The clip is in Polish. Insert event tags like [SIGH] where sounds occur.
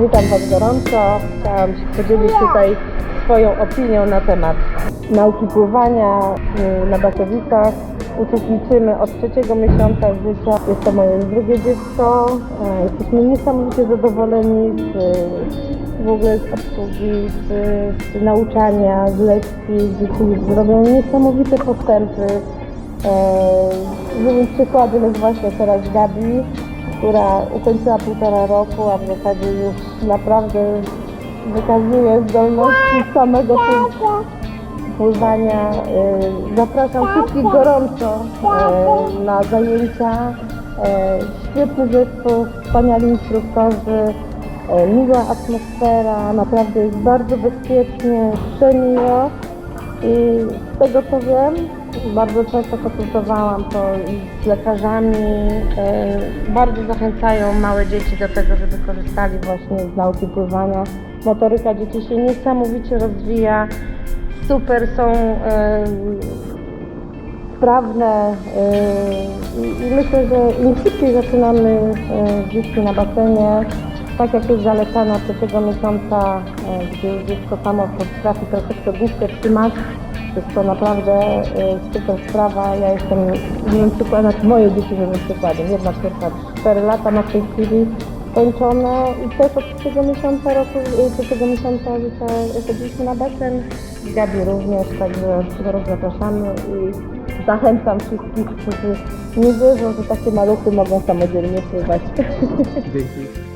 Witam Was gorąco. Chciałam się podzielić tutaj swoją opinią na temat nauki pływania y, na Basowicach. Uczestniczymy od trzeciego miesiąca życia. Jest to moje drugie dziecko. E, Jesteśmy niesamowicie zadowoleni z, w ogóle z obsługi, z, z nauczania, z lekcji. Dzieci robią niesamowite postępy. E, Żywym przykładem jest właśnie teraz Gabi, która ukończyła półtora roku, a w zasadzie już naprawdę wykazuje zdolności samego pły- pływania. E, Zapraszam wszystkich gorąco e, na zajęcia. E, Świetny zespół, wspaniali instruktorzy, miła atmosfera, naprawdę jest bardzo bezpiecznie, przemiło. I z tego co wiem, bardzo często konsultowałam to z lekarzami. e, Bardzo zachęcają małe dzieci do tego, żeby korzystali właśnie z nauki pływania. Motoryka dzieci się niesamowicie rozwija. Super są e, sprawne e, i, myślę, że im szybciej zaczynamy dzieci na basenie, tak jak jest zalecane od trzeciego miesiąca, gdzie dziecko samo potrafi troszeczkę główkę trzymać, jest to naprawdę e, super sprawa. Ja jestem żywym przykładem, znaczy moje dzieci żywym przykładem. Jedna córka 4 lata w tej chwili kończone i też od trzeciego miesiąca roku, e, trzeciego miesiąca życia chodziliśmy na basen. Gabi również, także gorąco zapraszamy i zachęcam wszystkich, którzy nie wierzą, że takie maluchy mogą samodzielnie pływać. [LAUGHS] Dzięki.